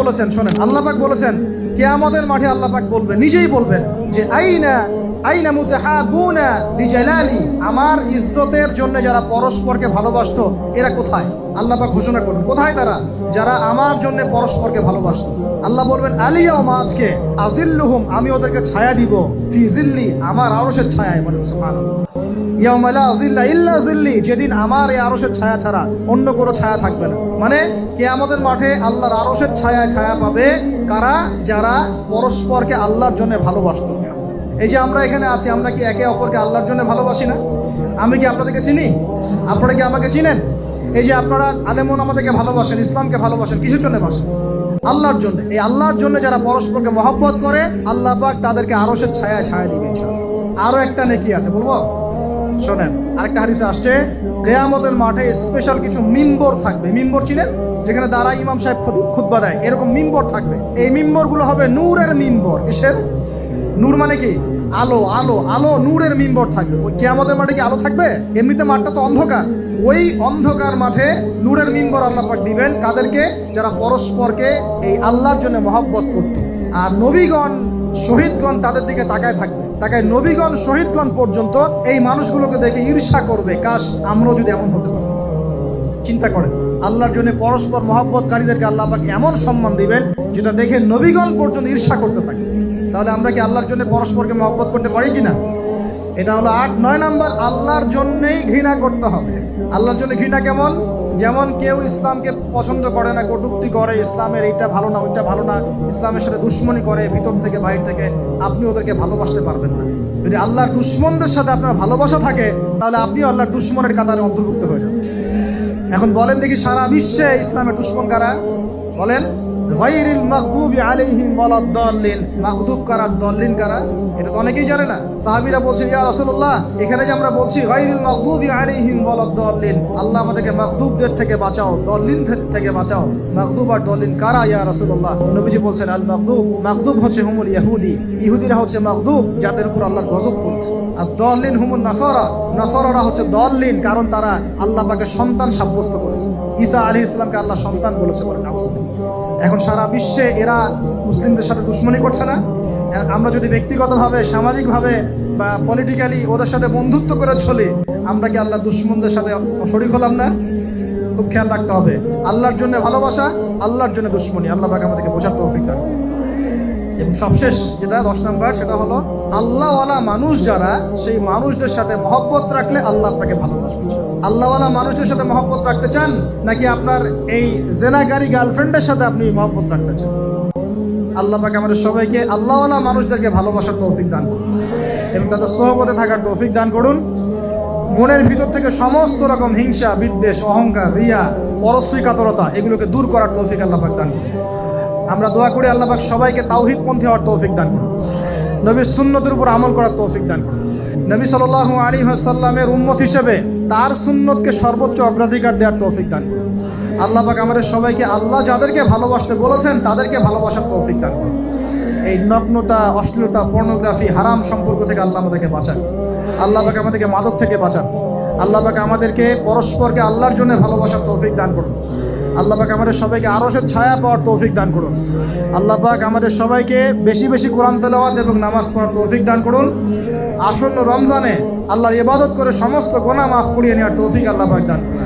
বলেছেন, শোনেন, আল্লাহ পাক বলেছেন, কেয়ামতের মাঠে আল্লাহ পাক বলবেন, নিজেই বলবেন যে, আইনা আইনা মুতাহাবুনা বিজালালি, আমার ইজ্জতের জন্য যারা পরস্পরকে ভালোবাসতো, এরা কোথায়? আল্লাহ পাক ঘোষণা করবেন, কোথায় তারা? যারা আমার জন্য পরস্পরকে ভালোবাসতো। আল্লাহ বলবেন, আলিয়াও আজকে আজিল্লুহুম আমি ওদেরকে ছায়া দিব, ফি জিল্লি আমার ছায়ায় বলেন, সুবহানাল্লাহ। যেদিন আমার এই আরশের ছায়া ছাড়া অন্য কোনো ছায়া থাকবে না। মানে কে আমাদের মাঠে আল্লাহর আরসের ছায়া ছায়া পাবে কারা? যারা পরস্পরকে আল্লাহর জন্য ভালোবাসতো। এই যে আমরা এখানে আছি, আমরা কি একে অপরকে আল্লাহর জন্য ভালোবাসি না? আমি কি আপনাদেরকে চিনি? আপনারা কি আমাকে চিনেন? এই যে আপনারা আলেমন আমাদেরকে ভালোবাসেন, ইসলামকে ভালোবাসেন, কিসের জন্য বাসেন আল্লাহর জন্য। এই আল্লাহর জন্য যারা পরস্পরকে মহব্বত করে, আল্লাহ পাক তাদেরকে আরশের ছায়া ছায়া দিবে, ইনশাআল্লাহ। আরও একটা নেকি আছে, বলব? শোনেন, আরেকটা হাদিসে আসছে, কেয়ামতের মাঠে স্পেশাল কিছু মিম্বর থাকবে। মিম্বর চিনেন? যেখানে দাঁড়া ইমাম সাহেব খুদ- দেয়। এরকম মিম্বর থাকবে। এই মিম্বরগুলো হবে নূরের মিম্বর। কিসের? নূর মানে কি? আলো আলো আলো নূরের মিম্বর থাকবে। ওই কেয়ামতের মাঠে কি আলো থাকবে? এমনিতে মাঠটা তো অন্ধকার। ওই অন্ধকার মাঠে নূরের মিম্বর আল্লাহ পাক দিবেন। কাদেরকে? যারা পরস্পরকে এই আল্লাহর জন্য মহব্বত করত। আর নবীগণ, শহীদগণ তাদের দিকে তাকায় থাকবে। তাকায় নবীগণ, শহীদগণ পর্যন্ত এই মানুষগুলোকে দেখে ঈর্ষা করবে। কাশ, আমরাও যদি এমন হতে পারি। চিন্তা করেন, আল্লাহর জন্য পরস্পর মহব্বতকারীদেরকে আল্লাহ পাক এমন সম্মান দিবেন, যেটা দেখে নবীগণ পর্যন্ত ঈর্ষা করতে থাকে। তাহলে আমরা কি আল্লাহর জন্য পরস্পরকে মহব্বত করতে পারি কিনা এটা হলো আট, নয় নাম্বার, আল্লাহর জন্যেই ঘৃণা করতে হবে। আল্লাহর জন্য ঘৃণা কেমন? যেমন কেউ ইসলামকে পছন্দ করে না, কটুক্তি করে ইসলামের এইটা ভালো না, ওইটা ভালো না, ইসলামের সাথে দুশ্মনী করে ভিতর থেকে বাইরে থেকে, আপনি ওদেরকে ভালোবাসতে পারবেন না। যদি আল্লাহর দুশ্মনদের সাথে আপনার ভালোবাসা থাকে, তাহলে আপনিও আল্লাহর দুশ্মনের কাতারে অন্তর্ভুক্ত হয়ে যাবেন। এখন বলেন দেখি সারা বিশ্বে ইসলামের দুশ্মন কারা? বলেন। গায়রিল মাগদুবি আলাইহিম ওয়ালাদ-দাল্লিন মাগদুব কারা দল্লিন কারা? এটা তো অনেকেই জানে না। সাহাবীরা বলছেন, ইয়া রাসূলুল্লাহ, এখানে যে আমরা বলছি গায়রিল মাগদুবি আলাইহিম ওয়ালাদ-দাল্লিন আল্লাহ আমাদেরকে মাগদুবদের থেকে বাঁচাও দল্লিন থেকে বাঁচাও। মাগদুব আর দল্লিন কারা, ইয়া রাসূলুল্লাহ? নবীজি বলছেন, আল মাগদুব মাগদুব হচ্ছে হুমুল ইহুদি ইহুদিরা হচ্ছে মাগদুব, যাদের উপর আল্লাহর গজব পড়ছে। আর দল্লিন হুমুল নাসারা, নাসারারা হচ্ছে দল্লিন কারণ তারা আল্লাহ পাকে সন্তান সাব্যস্ত করেছে। ঈসা আলী ইসলামকে আল্লাহ সন্তান বলেছে বলেন নাউজুবিল্লাহ। এখন সারা বিশ্বে এরা মুসলিমদের সাথে দুশ্মনী করছে না। আমরা যদি ব্যক্তিগতভাবে, সামাজিকভাবে বা পলিটিক্যালি ওদের সাথে বন্ধুত্ব করে চলি, আমরা কি আল্লাহ দুশ্মনদের সাথে শরিক হলাম না? খুব খেয়াল রাখতে হবে। আল্লাহর জন্য ভালোবাসা, আল্লাহর জন্য দুশ্মনী। আল্লাহ পাক আমাদেরকে বোঝার তৌফিক দান এবং সবশেষ যেটা, দশ নম্বর, সেটা হলো আল্লাহওয়ালা মানুষ যারা, সেই মানুষদের সাথে মহব্বত রাখলে আল্লাহ আপনাকে ভালোবাসবে। আল্লাহওয়ালা মানুষদের সাথে মহব্বত রাখতে চান, নাকি আপনার এই জেনাগারি গার্লফ্রেন্ডের সাথে আপনি মহব্বত রাখতে চান? আল্লাহ পাকে আমাদের সবাইকে আল্লাহওয়ালা মানুষদেরকে ভালোবাসার তৌফিক দান করুন এবং তাদের সহবতে থাকার তৌফিক দান করুন। মনের ভিতর থেকে সমস্ত রকম হিংসা, বিদ্বেষ, অহংকার, রিয়া পরশ্রী কাতরতা এগুলোকে দূর করার তৌফিক আল্লাহ পাক দান করুন। আমরা দোয়া করি আল্লাহ পাক সবাইকে তাওহিদ পন্থী হওয়ার তৌফিক দান করুন। নবীর সুন্নতের উপর আমল করার তৌফিক দান করুন। নবী সাল্লাল্লাহু আলী সাল্লামের উম্মত হিসেবে তার সুন্নতকে সর্বোচ্চ অগ্রাধিকার দেওয়ার তৌফিক দান করুন। আল্লাহ পাক আমাদের সবাইকে, আল্লাহ যাদেরকে ভালোবাসতে বলেছেন, তাদেরকে ভালোবাসার তৌফিক দান করুন। এই নগ্নতা, অশ্লীলতা পর্নোগ্রাফি হারাম সম্পর্ক থেকে আল্লাহ আমাদেরকে বাঁচান। আল্লাহ পাক আমাদেরকে মাদক থেকে বাঁচান। আল্লাহ পাক আমাদেরকে পরস্পরকে আল্লাহর জন্য ভালোবাসার তৌফিক দান করুন। আল্লাহ পাক আমাদের সবাইকে আরশের ছায়া পাওয়ার তৌফিক দান করুন। আল্লাহ পাক আমাদের সবাইকে বেশি বেশি কোরআন তেলাওয়াত এবং নামাজ পড়ার তৌফিক দান করুন। আসন্ন রমজানে আল্লাহর ইবাদত করে সমস্ত গোনা মাফ করিয়ে নেওয়ার তৌফিক আল্লাহ বাগদান দান করুন।